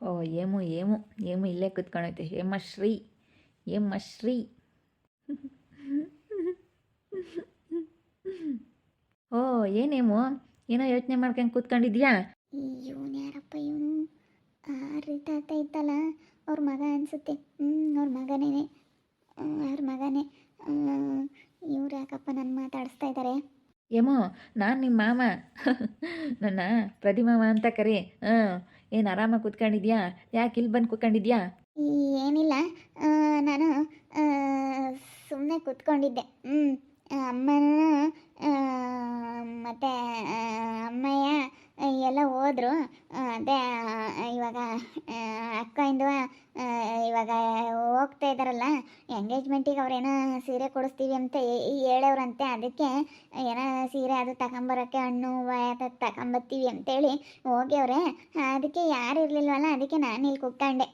ಓ aim aim aim ಇಲ್ಲೇ ಕುತ್ಕೊಂಡೈತೆ ಹೇಮಶ್ರೀ ಹೇಮಶ್ರೀ ಓ ಏನೇಮು ಏನೋ ಯೋಚನೆ ಮಾಡ್ಕೊಂಡು ಕೂತ್ಕೊಂಡಿದ್ಯಾ? ಇವನು ಯಾರಪ್ಪ ಇವನು? ರೀತಾತ ಇತ್ತಲ್ಲ ಅವ್ರ ಮಗ ಅನಿಸುತ್ತೆ. ಹ್ಞೂ ಅವ್ರ ಮಗನೇ ಅವ್ರ ಮಗನೇ. ಇವ್ರು ಯಾಕಪ್ಪ ನನ್ನ ಮಾತಾಡಿಸ್ತಾ ಇದ್ದಾರೆ ಏಮೋ ನಾನು ನಿಮ್ಮ ಮಾಮ. ನನ್ನ ಪ್ರತಿಮಾಮ ಅಂತ ಕರಿ. ಹಾಂ ಏನು ಆರಾಮಾಗಿ ಕೂತ್ಕೊಂಡಿದ್ಯಾ? ಯಾಕೆ ಇಲ್ಲಿ ಬಂದು ಕೂತ್ಕೊಂಡಿದ್ಯಾ? ಏನಿಲ್ಲ. ನಾನು ಸುಮ್ಮನೆ ಕೂತ್ಕೊಂಡಿದ್ದೆ. ಹ್ಞೂ ಅಮ್ಮನ ಮತ್ತು ಅಮ್ಮಯ್ಯ ಎಲ್ಲ ಹೋದ್ರು. ಅದೇ ಇವಾಗ ಅಕ್ಕ ಇಂದು ಇವಾಗ ಹೋಗ್ತಾ ಇದ್ದಾರಲ್ಲ ಎಂಗೇಜ್ಮೆಂಟಿಗೆ ಅವ್ರೇನೋ ಸೀರೆ ಕೊಡಿಸ್ತೀವಿ ಅಂತ ಈ ಹೇಳವ್ರಂತೆ. ಅದಕ್ಕೆ ಏನೋ ಸೀರೆ ಅದು ತಗೊಂಬರೋಕ್ಕೆ ಹಣ್ಣು ಹೂವು ಅದು ತಗೊಂಬರ್ತೀವಿ ಅಂತೇಳಿ ಹೋಗ್ಯವ್ರೆ. ಅದಕ್ಕೆ ಯಾರು ಇರಲಿಲ್ವಲ್ಲ ಅದಕ್ಕೆ ನಾನು ಇಲ್ಲಿ ಕುತ್ಕೊಂಡೆ.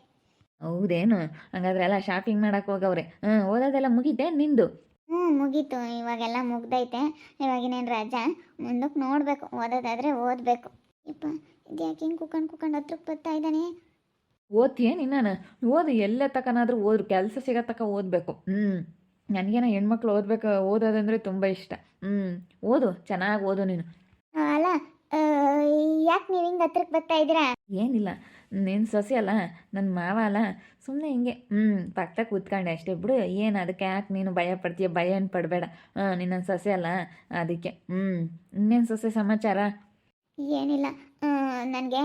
ಹೌದೇನು? ಹಂಗಾದ್ರೆ ಎಲ್ಲ ಶಾಪಿಂಗ್ ಮಾಡಕ್ಕೆ ಹೋಗವ್ರೆ. ಹ್ಞೂ ಓದೋದೆಲ್ಲ ಮುಗಿತೆ ನಿಂದು? ಹ್ಞೂ ಮುಗೀತು. ಇವಾಗೆಲ್ಲ ಮುಗ್ದೈತೆ. ಇವಾಗಿನೇನು ರಜಾ? ಮುಂದಕ್ಕೆ ನೋಡಬೇಕು. ಓದೋದಾದರೆ ಓದಬೇಕು. ಯಪ್ಪ ಇದ್ಯಾಕೆ ಹಿಂಗೆ ಕುಕಂಡು ಕುತ್ಕೊಂಡು ಹತ್ರಕ್ಕೆ ಬರ್ತಾ ಇದ್ದಾನೆ? ಓದ್ತೀಯ ನಾನು ಓದು ಎಲ್ಲೇ ತಕನಾದ್ರೂ ಓದ್ರು ಕೆಲಸ ಸಿಗೋ ತಕ ಓದಬೇಕು. ಹ್ಞೂ ನನಗೇನ ಹೆಣ್ಮಕ್ಳು ಓದ್ಬೇಕು ಓದೋದಂದ್ರೆ ತುಂಬ ಇಷ್ಟ. ಹ್ಞೂ ಓದು ಚೆನ್ನಾಗಿ ಓದು ನೀನು. ಅಲ್ಲ ಯಾಕೆ ನೀವು ಹಿಂಗೆ ಹತ್ರಕ್ಕೆ ಬರ್ತಾ ಇದ್ದೀರಾ? ಏನಿಲ್ಲ. ನಿನ್ನ ಸೊಸೆ ಅಲ್ಲ ನನ್ನ ಮಾವ ಅಲ್ಲ ಸುಮ್ಮನೆ ಹಿಂಗೆ ಹ್ಞೂ ಪಕ್ಕ ಕೂತ್ಕೊಂಡೆ ಅಷ್ಟೇ. ಬಿಡು ಏನು ಅದಕ್ಕೆ ಯಾಕೆ ನೀನು ಭಯ ಪಡ್ತೀಯ? ಭಯ ಏನು ಪಡಬೇಡ. ಹಾಂ ನಿನ್ನ ಸೊಸೆ ಅಲ್ಲ ಅದಕ್ಕೆ. ಹ್ಞೂ ಇನ್ನೇನು ಸೊಸೆ ಸಮಾಚಾರ? ಏನಿಲ್ಲ ನನಗೆ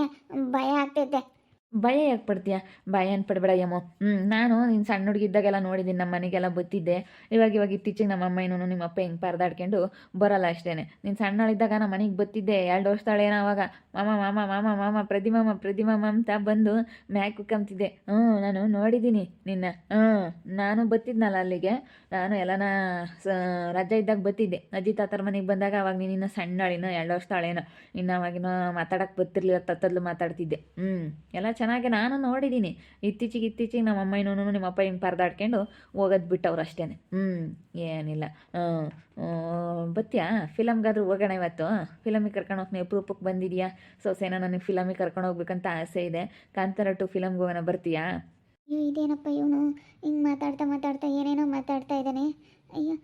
ಭಯ ಆಗ್ತೈತೆ ಭಯ ಯಾಕೆ ಪಡ್ತೀಯ ಭಯ ಏನು ಪಡಬೇಡ ಯಮ್ಮೋ ಹ್ಞೂ ನಾನು ನೀನು ಸಣ್ಣ ಹುಡುಗಿದ್ದಾಗೆಲ್ಲ ನೋಡಿದ್ದೀನಿ ನಮ್ಮ ಮನೆಗೆಲ್ಲ ಬತ್ತಿದ್ದೆ. ಇವಾಗ ಇವಾಗ ಇತ್ತೀಚೆಗೆ ನಮ್ಮ ಅಮ್ಮ ಏನೋ ನಿಮ್ಮ ಅಪ್ಪ ಹಿಂಗೆ ಪರದಾಡ್ಕೊಂಡು ಬರೋಲ್ಲ ಅಷ್ಟೇ ನೀನು ಸಣ್ಣಳಿದ್ದಾಗ ನಮ್ಮ ಮನೆಗೆ ಬತ್ತಿದ್ದೆ, ಎರಡು ವರ್ಷದಳೇನೋ ಅವಾಗ. ಮಾಮ ಮಾಮ ಮಾಮ ಮಾಮ ಪ್ರತಿಮಾಮ ಪ್ರತಿಮಾಮ ಅಂತ ಬಂದು ಮ್ಯಾಕ್ ಕುಕ್ಕಂತಿದ್ದೆ ಹ್ಞೂ, ನಾನು ನೋಡಿದ್ದೀನಿ ನಿನ್ನ. ಹ್ಞೂ, ನಾನು ಬತ್ತಿದ್ನಲ್ಲ ಅಲ್ಲಿಗೆ. ನಾನು ಎಲ್ಲನ ಸ, ರಜೆ ಇದ್ದಾಗ ಬತ್ತಿದ್ದೆ. ಅಜ್ಜಿ ತಾತರ ಮನೆಗೆ ಬಂದಾಗ ಅವಾಗ ನೀನು ಇನ್ನು ಸಣ್ಣಳಿನೋ ಎರಡು ವರ್ಷದಾಳೇನೋ ಇನ್ನು ಅವಾಗಿನ ಮಾತಾಡಕ್ಕೆ ಬತ್ತಿರ್ಲಿಲ್ಲ, ತತ್ತದ್ಲು ಮಾತಾಡ್ತಿದ್ದೆ. ಹ್ಞೂ ಎಲ್ಲ ಚೆನ್ನಾಗಿ ನಾನು ನೋಡಿದ್ದೀನಿ ಇತ್ತೀಚೆಗೆ ಇತ್ತೀಚೆಗೆ ನಮ್ಮ ಅಮ್ಮ ಇನ್ನೂ ನಿಮ್ಮ ಅಪ್ಪ ಹಿಂಗೆ ಪರದಾಡ್ಕೊಂಡು ಹೋಗೋದು ಬಿಟ್ಟವ್ರು ಅಷ್ಟೇ ಹ್ಞೂ ಏನಿಲ್ಲ. ಬತ್ತೀಯಾ? ಫಿಲಮ್ಗಾದ್ರೂ ಹೋಗೋಣ ಇವತ್ತು? ಫಿಲಮಿಗೆ ಕರ್ಕೊಂಡು ಪ್ರೂಪಕ್ಕೆ ಅಪರೂಪಕ್ಕೆ ಬಂದಿದ್ಯಾ? ಸೊಸೇನ ನನಗೆ ಫಿಲಮಿಗೆ ಕರ್ಕೊಂಡು ಹೋಗ್ಬೇಕಂತ ಆಸೆ ಇದೆ. ಕಾಂತಾರ ಟು ಫಿಲಮ್ಗೆ ಹೋಗೋಣ, ಬರ್ತೀಯಾ? ಅಯ್ಯೋ ಇದೇನಪ್ಪ ಇವನು? ಹಿಂಗೆ ಮಾತಾಡ್ತಾ ಮಾತಾಡ್ತಾ ಏನೇನೋ ಮಾತಾಡ್ತಾ ಇದ್ದಾನೆ. ಅಯ್ಯೋ,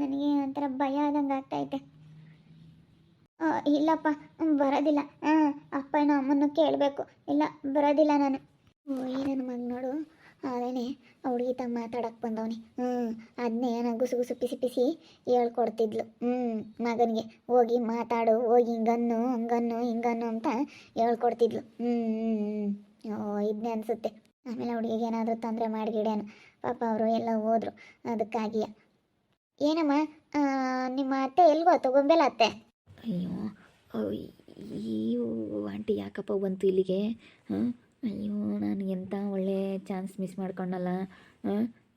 ನನಗೆ ಒಂಥರ ಭಯ ಆದಂಗೆ ಆಗ್ತೈತೆ ಇಲ್ಲಪ್ಪ ಬರೋದಿಲ್ಲ. ಹಾಂ ಅಪ್ಪ ಅಮ್ಮನ್ನು ಕೇಳಬೇಕು. ಇಲ್ಲ, ಬರೋದಿಲ್ಲ ನಾನು. ಓ ಮಗ ನೋಡು. ಅದೇನೆ ಹುಡುಗಿ ತಮ್ಮ ಮಾತಾಡಕ್ಕೆ ಬಂದವನಿ. ಹ್ಞೂ ಅದನ್ನೇ ನಾನು ಗುಸು ಗುಸು ಪಿಸಿ ಪಿಸಿ ಹೇಳ್ಕೊಡ್ತಿದ್ಲು. ಹ್ಞೂ ಮಗನಿಗೆ ಹೋಗಿ ಮಾತಾಡು, ಹೋಗಿ ಹಿಂಗನ್ನು ಹಂಗನ್ನು ಹಿಂಗನ್ನು ಅಂತ ಹೇಳ್ಕೊಡ್ತಿದ್ಲು. ಹ್ಞೂ ಹ್ಞೂ ಓ ಇದನ್ನೇ ಅನಿಸುತ್ತೆ. ಆಮೇಲೆ ಹುಡುಗಿಗೆ ಏನಾದರೂ ತೊಂದರೆ ಮಾಡಿಗಿಡೇನು ಪಾಪ ಅವರು ಎಲ್ಲ ಹೋದ್ರು. ಅದಕ್ಕಾಗಿಯ. ಏನಮ್ಮ ನಿಮ್ಮ ಅತ್ತೆ ಎಲ್ಗೋ? ತಗೊಂಬೇಲ ಅತ್ತೆ? ಅಯ್ಯೋ ಆಂಟಿ, ಯಾಕಪ್ಪ ಬಂತು ಇಲ್ಲಿಗೆ? ಅಯ್ಯೋ, ನಾನು ಎಂಥ ಒಳ್ಳೆ ಚಾನ್ಸ್ ಮಿಸ್ ಮಾಡ್ಕೊಂಡಲ್ಲ?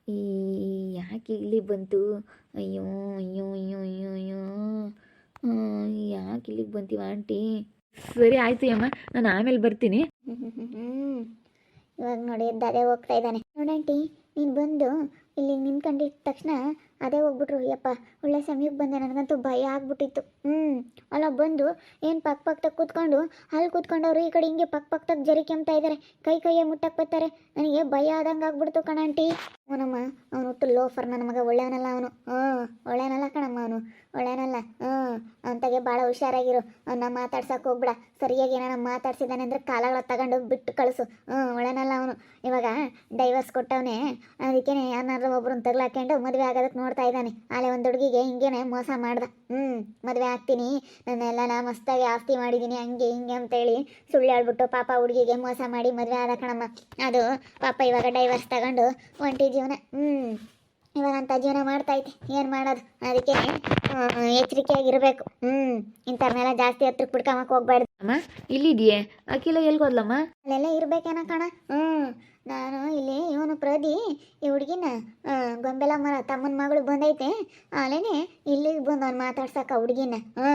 ಈ ಯಾಕೆ ಇಲ್ಲಿ ಬಂತು? ಅಯ್ಯೋ ಅಯ್ಯೋ ಅಯ್ಯೋ ಅಯ್ಯೋ ಅಯ್ಯೋ. ಯಾಕೆ ಇಲ್ಲಿಗೆ ಬಂತೀವ ಆಂಟಿ? ಸರಿ ಆಯಿತು ಅಮ್ಮ ನಾನು ಆಮೇಲೆ ಬರ್ತೀನಿ. ಇವಾಗ ನೋಡಿ ದಾರೇ ಹೋಗ್ತಾ ಇದ್ದಾನೆ. ನೋಡಂಟಿ ನೀನು ಬಂದು ಇಲ್ಲಿ ನಿಂತ್ಕೊಂಡಿದ್ದ ತಕ್ಷಣ ಅದೇ ಹೋಗ್ಬಿಟ್ರು. ಅಯ್ಯಪ್ಪ ಒಳ್ಳೆ ಸಮಯಕ್ಕೆ ಬಂದೆ. ನನಗಂತೂ ಭಯ ಆಗ್ಬಿಟ್ಟಿತ್ತು. ಹ್ಞೂ ಅಲ್ಲ, ಬಂದು ಏನು ಪಕ್ಕ ಪಕ್ಕದಾಗ ಕೂತ್ಕೊಂಡು, ಅಲ್ಲಿ ಕೂತ್ಕೊಂಡವ್ರು ಈ ಕಡೆ ಹಿಂಗೆ ಪಕ್ಕ ಪಕ್ಕದಾಗ ಜರಿ ಕೆಮ್ತಾ ಇದ್ದಾರೆ ಕೈ ಕೈಯೇ ಮುಟ್ಟಕ್ಕೆ ಬರ್ತಾರೆ. ನನಗೆ ಭಯ ಆದಂಗೆ ಆಗ್ಬಿಡ್ತು ಕಣಂಟಿ ಅವನಮ್ಮ, ಅವನು ಹುಟ್ಟು ಲೋಫರ್ ನನ್ನ ಮಗ ಒಳ್ಳೆಯವನಲ್ಲ ಅವನು. ಹ್ಞೂ, ಒಳ್ಳೆಯವನಲ್ಲ ಕಣಮ್ಮ ಅವನು. ಒಳ್ಳೆಯವನಲ್ಲ, ಹ್ಞೂ. ಅಂತಾಗೆ ಭಾಳ ಹುಷಾರಾಗಿರು. ಅವನ್ನ ಮಾತಾಡ್ಸಕ್ಕೆ ಹೋಗ್ಬಿಡ. ಸರಿಯಾಗಿ ಏನಾರ ಮಾತಾಡ್ಸಿದ್ದಾನೆ ಅಂದರೆ ಕಾಲಗಳ ತಗೊಂಡು ಬಿಟ್ಟು ಕಳಿಸು. ಹ್ಞೂ ಒಳ್ಳೆನಲ್ಲ ಅವನು. ಇವಾಗ ಡೈವರ್ಸ್ ಕೊಟ್ಟವನೇ ಅದಕ್ಕೆ ಯಾರನ್ನಾದ್ರೂ ಒಬ್ರನ್ನ ತಗ್ಲಾಕೊಂಡು ಮದುವೆ ಆಗೋದಕ್ಕೆ ನೋಡ್ತಾ ಇದ್ದಾನೆ. ಆಲೆ ಒಂದು ಹುಡುಗಿಗೆ ಹಿಂಗೇನೆ ಮೋಸ ಮಾಡ್ದ. ಹ್ಞೂ ಮದುವೆ ಆಗ್ತೀನಿ. ನನ್ನೆಲ್ಲ ನಾ ಮಸ್ತಾಗಿ ಆಸ್ತಿ ಮಾಡಿದ್ದೀನಿ ಹಂಗೆ ಹಿಂಗೆ ಅಂತೇಳಿ ಸುಳ್ಳು ಹೇಳ್ಬಿಟ್ಟು ಪಾಪ ಹುಡುಗಿಗೆ ಮೋಸ ಮಾಡಿ ಮದುವೆ ಆದ ಕಣಮ್ಮ. ಅದು ಪಾಪ ಇವಾಗ ಡೈವರ್ಸ್ ತಗೊಂಡು ಒಂಟಿ ಜೀವನ. ಹ್ಞೂ ಇವಾಗ ಅಂತ ಜೀವನ ಮಾಡ್ತೈತೆ ಏನು ಮಾಡೋದು? ಅದಕ್ಕೆ ಎಚ್ಚರಿಕೆಯಾಗಿರಬೇಕು. ಹ್ಞೂ ಇಂಥವ್ರನ್ನೆಲ್ಲ ಜಾಸ್ತಿ ಹತ್ರಕ್ಕೆ ಬಿಡ್ಕೊಂಬಕ್ಕೆ ಹೋಗ್ಬಾರ್ದು. ಅಮ್ಮ ಇಲ್ಲಿದೆಯೇ ಅಖಿಲ ಎಲ್ಗೋದ್ಲಮ್ಮ ಅಲ್ಲೆಲ್ಲ ಇರ್ಬೇಕೇನ ಕಣ. ಹ್ಞೂ ನಾನು ಇಲ್ಲಿ ಇವನು ಪ್ರದಿ ಈ ಹುಡುಗಿನ ಗೊಂಬೆಲ ಮರ ತಮ್ಮನ ಮಗಳು ಬಂದೈತೆ. ಅಲ್ಲೇನೆ ಇಲ್ಲಿಗೆ ಬಂದು ನಾನು ಮಾತಾಡ್ಸಕ್ಕ ಹುಡುಗಿನ. ಹ್ಞೂ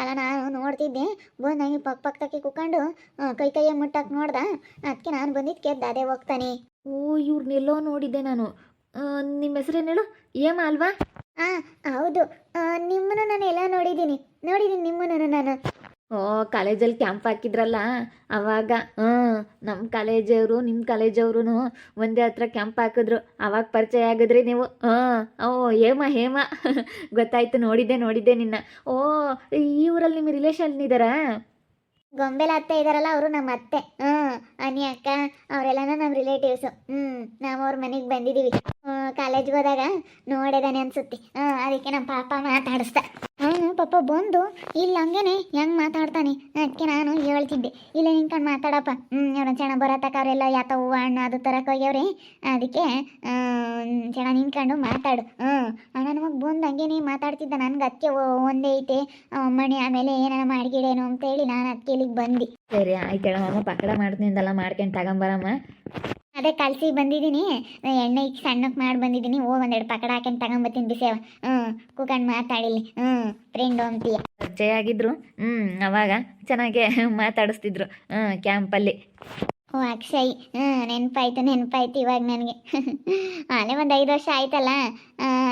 ಅಲ್ಲ ನಾನು ನೋಡ್ತಿದ್ದೆ. ಬಂದು ಹಂಗೆ ಪಕ್ಕ ಪಕ್ಕಕ್ಕೆ ಕುತ್ಕೊಂಡು ಆ, ಕೈ ಕೈಯ ಮುಟ್ಟಕ್ಕೆ ನೋಡ್ದ. ಅದಕ್ಕೆ ನಾನು ಬಂದಿದ್ದು ಕೆದ್ದ ಅದೇ ಹೋಗ್ತಾನೆ. ಓ ಇವ್ರನ್ನೆಲ್ಲೋ ನೋಡಿದ್ದೆ ನಾನು. ನಿಮ್ಮ ಹೆಸರೇನು ಹೇಳು? ಏಮ ಅಲ್ವಾ? ಹಾಂ ಹೌದು. ನಿಮ್ಮನ್ನು ನಾನು ಎಲ್ಲ ನೋಡಿದ್ದೀನಿ. ನೋಡಿದ್ದೀನಿ ನಿಮ್ಮನ್ನು ನಾನು. ಓ, ಕಾಲೇಜಲ್ಲಿ ಕ್ಯಾಂಪ್ ಹಾಕಿದ್ರಲ್ಲ? ಅವಾಗ, ಹ್ಞೂ ನಮ್ಮ ಕಾಲೇಜವರು ನಿಮ್ಮ ಕಾಲೇಜವ್ರೂ ಒಂದೇ ಹತ್ರ ಕ್ಯಾಂಪ್ ಹಾಕಿದ್ರು. ಅವಾಗ ಪರಿಚಯ ಆಗಿದ್ರಿ ನೀವು? ಹ್ಞೂ, ಓ, ಹೇಮ ಹೇಮ. ಗೊತ್ತಾಯ್ತು, ನೋಡಿದ್ದೆ ನೋಡಿದ್ದೆ ನಿನ್ನ. ಓ, ಈ ಊರಲ್ಲಿ ನಿಮ್ಮ ರಿಲೇಷನ್ ಇದ್ದಾರಾ ಗೊಂಬೆಲ ಅತ್ತೆ ಇದಾರಲ್ಲ, ಅವರು ನಮ್ಮ ಅತ್ತೆ. ಹ್ಞೂ ಅನಿ ಅಕ್ಕ, ಅವರೆಲ್ಲನೂ ನಮ್ಮ ರಿಲೇಟಿವ್ಸು ಹ್ಞೂ, ನಾವು ಅವ್ರ ಮನೆಗೆ ಬಂದಿದ್ದೀವಿ ಕಾಲೇಜ್ಗೆ ಹೋದಾಗ ನೋಡಿದಾನೆ ಅನ್ಸುತ್ತೆ. ಹ್ಞೂ, ಅದಕ್ಕೆ ನಮ್ಮ ಪಾಪ ಮಾತಾಡಿಸ್ದ ಅವನು ಪಾಪ ಬಂದು ಇಲ್ಲ ಹಂಗೇನೆ ಹೆಂಗೆ ಮಾತಾಡ್ತಾನೆ? ಅದಕ್ಕೆ ನಾನು ಹೇಳ್ತಿದ್ದೆ. ಇಲ್ಲ ನಿಂತ್ಕೊಂಡು ಮಾತಾಡಪ್ಪ. ಹ್ಞೂ ಅವ್ರನ್ನ ಚೆನ್ನ ಬರತಕ್ಕವ್ರೆಲ್ಲ ಯಾತ ಹೂವು ಹಣ್ಣು ಅದು ತರಕ್ಕೆ ಹೋಗ್ಯವ್ರಿ. ಅದಕ್ಕೆ ಚೆನ್ನ ನಿಂತ್ಕೊಂಡು ಮಾತಾಡು. ಹ್ಞೂ ನನ್ನ ಮಗ ಬಂದು ಹಂಗೇನೆ ಮಾತಾಡ್ತಿದ್ದ. ನನಗೆ ಅದಕ್ಕೆ ಒಂದೇ ಐತೆ. ಮಣಿ ಆಮೇಲೆ ಏನಾರ ಅಂತ ಅಂತೇಳಿ ನಾನು ಅದಕ್ಕೆ ಇಲ್ಲಿಗೆ ಬಂದು. ಸರಿ, ಆಯ್ತು ಹೇಳಮ್ಮ ಮಾಡ್ತೀನಿ ಅಂತೆಲ್ಲ ಮಾಡ್ಕೊಂಡು ತಗೊಂಬರಮ್ಮ ಅದೇ ಕಲಸಿ ಬಂದಿದ್ದೀನಿ. ಎಣ್ಣೆ ಇಕ್ಕಿ ಸಣ್ಣಕ್ಕೆ ಮಾಡಿ ಬಂದಿದ್ದೀನಿ. ಓ ಒಂದೆರಡು ಪಕಡ ಹಾಕೊಂಡು ತಗೊಂಬತ್ತೀನಿ ಬಿಸಿಯವ ಹ್ಞೂ ಕೂಕಂಡು ಮಾತಾಡಿಲಿ. ಹ್ಞೂ ಫ್ರೆಂಡ್ ಅಂತೀಯ ಪರಿಚಯ ಆಗಿದ್ರು. ಹ್ಞೂ ಅವಾಗ ಚೆನ್ನಾಗೆ ಮಾತಾಡಿಸ್ತಿದ್ರು. ಹ್ಞೂ ಕ್ಯಾಂಪಲ್ಲಿ. ಓ ಅಕ್ಷಯ್. ಹ್ಞೂ ನೆನಪಾಯ್ತು ನೆನಪಾಯ್ತು ಇವಾಗ ನನಗೆ. ಅಲ್ಲೇ ಒಂದು ಐದು ವರ್ಷ ಆಯ್ತಲ್ಲ.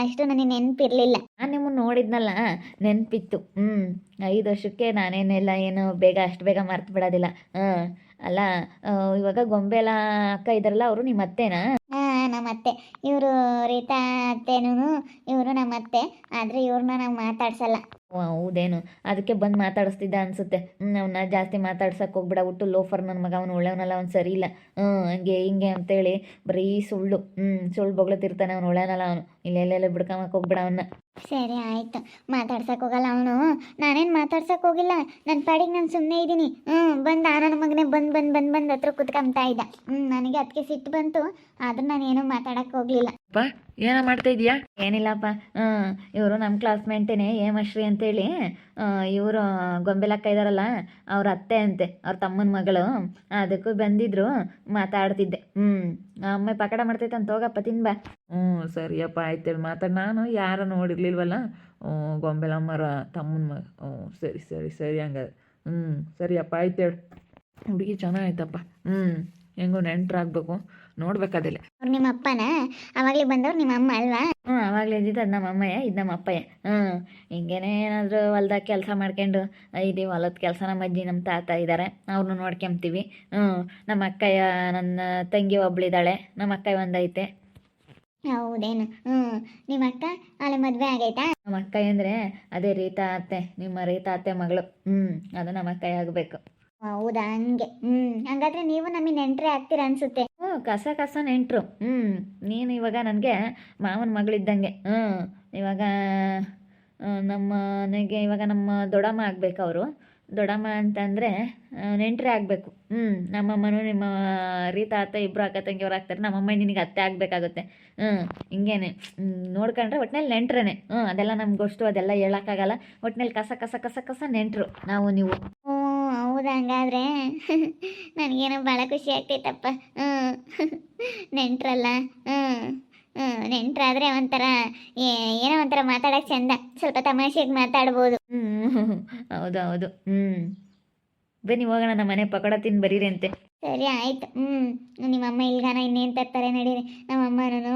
ಅಷ್ಟು ನನಗೆ ನೆನಪಿರಲಿಲ್ಲ. ನಾನು ನಿಮ್ಮನ್ನು ನೋಡಿದ್ನಲ್ಲ ನೆನಪಿತ್ತು. ಹ್ಞೂ ಐದು ವರ್ಷಕ್ಕೆ ನಾನೇನೆಲ್ಲ ಏನು ಬೇಗ ಅಷ್ಟು ಬೇಗ ಮರ್ತು ಬಿಡೋದಿಲ್ಲ. ಹಾಂ ಅಲ್ಲ ಇವಾಗ ಗೊಂಬೆ ಎಲ್ಲ ಅಕ್ಕ ಇದ್ದಾರಲ್ಲ, ಅವರು ನಿಮ್ಮ ಅತ್ತೆನಾ? ನಮ್ಮ ಅತ್ತೆ. ಇವರು ರೀತಾ ಅತ್ತೆನೂ, ಇವರು ನಮ್ಮ ಅತ್ತೆ. ಆದರೆ ಇವ್ರನ್ನ ನಾವು ಮಾತಾಡ್ಸಲ್ಲ. ಹೌದೇನು? ಅದಕ್ಕೆ ಬಂದು ಮಾತಾಡಿಸ್ತಿದ್ದ ಅನ್ಸುತ್ತೆ. ಅವನ್ನ ಜಾಸ್ತಿ ಮಾತಾಡ್ಸಕ್ಕೆ ಹೋಗ್ಬೇಡ. ಒಟ್ಟು ಲೋಫರ್ ನನ್ನ ಮಗ ಅವನು ಒಳ್ಳೆಯವನಲ್ಲ ಅವ್ನು ಸರಿ ಇಲ್ಲ. ಹ್ಞೂ ಹಂಗೆ ಹಿಂಗೆ ಅಂತೇಳಿ ಬರೀ ಸುಳ್ಳು. ಹ್ಞೂ ಸುಳ್ಳು ಬೊಗ್ಳತಿರ್ತಾನೆ ಅವ್ನು ಒಳ್ಳೆಯವನಲ್ಲ ಅವನು. ಇಲ್ಲೆಲ್ಲೆಲ್ಲ ಬಿಡ್ಕೊಂಬಕ್ಕೆ ಹೋಗ್ಬಿಡ ಅವನ್ನ ಸರಿ ಆಯ್ತು. ಮಾತಾಡ್ಸಕ್ಕೆ ಹೋಗಲ್ಲ ಅವನು. ನಾನೇನು ಮಾತಾಡ್ಸಕ್ಕೆ ಹೋಗಿಲ್ಲ. ನನ್ನ ಪಾಡಿಗೆ ನಾನು ಸುಮ್ಮನೆ ಇದ್ದೀನಿ. ಹ್ಞೂ ಬಂದು ಆ ನನ್ನ ಮಗನೇ ಬಂದು ಬಂದು ಬಂದು ಬಂದು ಹತ್ರ ಕುತ್ಕೊಂತಾ ಇದ್ದ. ಹ್ಞೂ ನನಗೆ ಅದಕ್ಕೆ ಸಿಟ್ಟು ಬಂತು. ಆದ್ರೆ ನಾನೇನು ಮಾತಾಡಕ್ಕೆ ಹೋಗಲಿಲ್ಲ. ಅಪ್ಪ ಏನೋ ಮಾಡ್ತಾ ಇದೀಯಾ? ಏನಿಲ್ಲಪ್ಪ ಇವರು ನಮ್ಮ ಕ್ಲಾಸ್ಮೇಟೇನೆ ಹೇಮಶ್ರೀ ಅಂತೇಳಿ ಇವರು ಗೊಂಬೆಲಕ್ಕ ಇದ್ದಾರಲ್ಲ ಅವ್ರ ಅತ್ತೆ ಅಂತೆ, ಅವ್ರ ತಮ್ಮನ ಮಗಳು, ಅದಕ್ಕೂ ಬಂದಿದ್ರು, ಮಾತಾಡ್ತಿದ್ದೆ ಹ್ಞೂ ಅಮ್ಮ ಪಕಡ ಮಾಡ್ತೈತೆ ಅಂತ ಹೋಗಪ್ಪ ತಿನ್ಬ ಹ್ಞೂ, ಸರಿಯಪ್ಪ ಆಯ್ತೇಳಿ ಮಾತಾಡಿ, ನಾನು ಯಾರು ನೋಡಿರ್ಲಿಲ್ವಲ್ಲ, ಹ್ಞೂ, ಗೊಂಬೆಲಮ್ಮರ ತಮ್ಮನ ಮಗ, ಹ್ಞೂ, ಸರಿ ಸರಿ ಸರಿ, ಹಂಗಾದ್ರೆ ಹ್ಞೂ ಸರಿಯಪ್ಪ ಆಯ್ತೇಳು ಹುಡುಗಿ ಚೆನ್ನಾಗಾಯ್ತಪ್ಪ ಹ್ಞೂ ಹೆಂಗೋ ನೆಂಟ್ರಾಗಬೇಕು. ನೋಡ್ಬೇಕಾದಿಲ್ಲ. ಅವ್ರು ನಿಮ್ಮ ಅಪ್ಪನ? ಅವಾಗಲೇ ಬಂದವ್ರು ನಿಮ್ಮ ಅಮ್ಮ ಅಲ್ವಾ? ಹ್ಞೂ ಅವಾಗ್ಲೇ ಇದ್ದಿದ್ದು ಅದು ನಮ್ಮ ಅಮ್ಮಯ್ಯ ಇದು ನಮ್ಮ ಅಪ್ಪಯ್ಯ. ಹ್ಞೂ ಹಿಂಗೇನೇ ಏನಾದರೂ ಹೊಲ್ದಾಗ ಕೆಲಸ ಮಾಡ್ಕೊಂಡು ಇದೀವಿ ಹೊಲದ ಕೆಲಸ ನಮ್ಮ ಅಜ್ಜಿ ನಮ್ಮ ತಾತ ಇದ್ದಾರೆ ಅವ್ರನ್ನೂ ನೋಡ್ಕೊಂತೀವಿ ಹ್ಞೂ ನಮ್ಮ ಅಕ್ಕಯ್ಯ ನನ್ನ ತಂಗಿ ಒಬ್ಳಿದ್ದಾಳೆ ನಮ್ಮ ಅಕ್ಕಯ್ಯ ಒಂದೈತೆ. ಹೌದೇನು? ಹ್ಞೂ ನಿಮ್ಮ ಅಕ್ಕ ಅಲ್ಲೇ ಮದುವೆ ಆಗೈತಾ? ನಮ್ಮ ಅಕ್ಕಯ್ಯ ಅಂದರೆ ಅದೇ ರೀತಾ ಅತ್ತೆ ನಿಮ್ಮ ರೀತಾ ಅತ್ತೆ ಮಗಳು. ಹ್ಞೂ ಅದು ನಮ್ಮ ಅಕ್ಕಯ್ಯ ಆಗಬೇಕು. ಹೌದಾ ಹಂಗೆ. ಹ್ಮ್ ಹಂಗಾದ್ರೆ ನೀವು ನಮಗೆ ನೆಂಟ್ರೆ ಆಗ್ತೀರಾ ಅನ್ಸುತ್ತೆ. ಹ್ಞೂ ಕಸ ಕಸ ನೆಂಟರು. ಹ್ಞೂ ನೀನು ಇವಾಗ ನನಗೆ ಮಾವನ ಮಗಳಿದ್ದಂಗೆ. ಹ್ಞೂ ಇವಾಗ ನಮ್ಮ ನನಗೆ ಇವಾಗ ನಮ್ಮ ದೊಡ್ಡಮ್ಮ ಆಗ್ಬೇಕು ಅವರು. ದೊಡ್ಡಮ್ಮ ಅಂತಂದರೆ ನೆಂಟ್ರೆ ಆಗಬೇಕು. ಹ್ಞೂ ನಮ್ಮಮ್ಮನೂ ನಿಮ್ಮ ರೀತಾ ಅತ್ತ ಇಬ್ಬರು ಅಕ್ಕ ತಂಗಿಯವ್ರು ಆಗ್ತಾರೆ. ನಮ್ಮಮ್ಮ ನಿನಗೆ ಅತ್ತೆ ಆಗಬೇಕಾಗುತ್ತೆ. ಹ್ಞೂ ಹಿಂಗೇನೆ. ಹ್ಮ್, ನೋಡ್ಕೊಂಡ್ರೆ ಒಟ್ನಲ್ಲಿ ನೆಂಟ್ರೇನೆ. ಹ್ಞೂ ಅದೆಲ್ಲ ನಮ್ಗೆ ಅಷ್ಟು ಅದೆಲ್ಲ ಹೇಳೋಕ್ಕಾಗಲ್ಲ. ಒಟ್ನಲ್ಲಿ ಕಸ ಕಸ ಕಸ ಕಸ ನೆಂಟರು. ನಾವು ನೀವು. ಹೌದಾ ಹಂಗಾದ್ರೆ ನನಗೇನೋ ಭಾಳ ಖುಷಿ ಆಗ್ತೈತಪ್ಪ. ಹ್ಞೂ ನೆಂಟ್ರಲ್ಲ. ಹ್ಞೂ ಹ್ಞೂ ನೆಂಟ್ರಾದರೆ ಒಂಥರ ಏನೋ ಒಂಥರ ಮಾತಾಡೋಕೆ ಚಂದ. ಸ್ವಲ್ಪ ತಮಾಷೆಗೆ ಮಾತಾಡ್ಬೋದು. ಹ್ಞೂ ಹೌದು ಹೌದು ಹ್ಞೂ ಬನ್ನಿ, ಹೋಗೋಣ, ನಮ್ಮ ಮನೆ ಪಕೋಡ ತಿಂದು ಬರೀರಿ ಅಂತೆ. ಸರಿ, ಆಯ್ತು. ಹ್ಞೂ ನಿಮ್ಮ ಅಮ್ಮ ಇಲ್ಗಾನ ಇನ್ನೇನು ತರ್ತಾರೆ ನಡೀರಿ. ನಮ್ಮ ಅಮ್ಮನೂ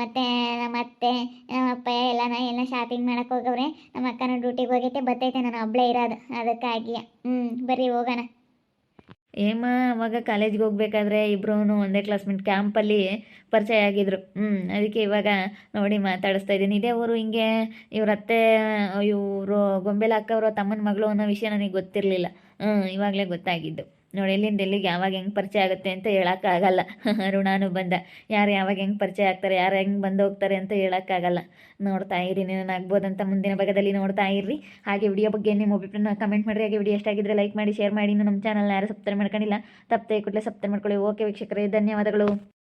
ಮತ್ತು ನಮ್ಮ ಅತ್ತೆ, ನಮ್ಮ ಅಪ್ಪ ಎಲ್ಲ ಶಾಪಿಂಗ್ ಮಾಡಕ್ಕೆ ಹೋಗವ್ರೆ. ನಮ್ಮ ಅಕ್ಕನ ಡ್ಯೂಟಿಗೆ ಹೋಗೈತೆ ಬರ್ತೈತೆ ನಾನು ಒಬ್ಬಳೇ ಇರೋದು. ಅದಕ್ಕಾಗಿ ಹ್ಞೂ ಬರ್ರಿ ಹೋಗೋಣ. ಏಮ ಅವಾಗ ಕಾಲೇಜ್ಗೆ ಹೋಗ್ಬೇಕಾದ್ರೆ ಇಬ್ಬರೂ ಒಂದೇ ಕ್ಲಾಸ್ಮೇಟ್ ಕ್ಯಾಂಪಲ್ಲಿ ಪರಿಚಯ ಆಗಿದ್ರು. ಹ್ಞೂ ಅದಕ್ಕೆ ಇವಾಗ ನೋಡಿ ಮಾತಾಡಿಸ್ತಾ ಇದ್ದೀನಿ. ಇದೇ ಅವರು ಹಿಂಗೆ ಇವ್ರ ಅತ್ತೆ, ಇವರು ಗೊಂಬೆಲ ತಮ್ಮನ ಮಗಳು ಅನ್ನೋ ವಿಷಯ ನನಗೆ ಗೊತ್ತಿರಲಿಲ್ಲ. ಹ್ಞೂ ಇವಾಗಲೇ ಗೊತ್ತಾಗಿದ್ದು. ನೋಡಿ ಎಲ್ಲಿಂದ ಎಲ್ಲಿಗೆ ಯಾವಾಗ ಹೆಂಗೆ ಪರಿಚಯ ಆಗುತ್ತೆ ಅಂತ ಹೇಳೋಕ್ಕಾಗಲ್ಲ. ಋಣಾನು ಬಂದ ಯಾರು ಯಾವಾಗ ಹೆಂಗೆ ಪರಿಚಯ ಆಗ್ತಾರೆ, ಯಾರು ಹೆಂಗೆ ಬಂದು ಹೋಗ್ತಾರೆ ಅಂತ ಹೇಳೋಕ್ಕಾಗಲ್ಲ. ನೋಡ್ತಾ ಇರಿ ಆಗ್ಬೋದಂತ ಮುಂದಿನ ಭಾಗದಲ್ಲಿ ನೋಡ್ತಾ ಇರ್ರಿ. ಹಾಗೆ ವಿಡಿಯೋ ಬಗ್ಗೆ ನಿಮ್ಮ ಅಭಿಪ್ರಾಯನ ಕಮೆಂಟ್ ಮಾಡಿರಿ. ಹಾಗೆ ವಿಡಿಯೋ ಎಷ್ಟಾಗಿದ್ದರೆ ಲೈಕ್ ಮಾಡಿ ಶೇರ್ ಮಾಡಿ. ನಮ್ಮ ಚಾನಲ್ನ ಯಾರು ಸಬ್ಸ್ಕ್ರೈಬ್ ಮಾಡ್ಕೊಂಡಿಲ್ಲ, ತಪ್ಪದೆ ಕೂಡಲೇ ಸಬ್ಸ್ಕ್ರೈಬ್ ಮಾಡ್ಕೊಳ್ಳಿ. ಓಕೆ ವೀಕ್ಷಕರೇ, ಧನ್ಯವಾದಗಳು.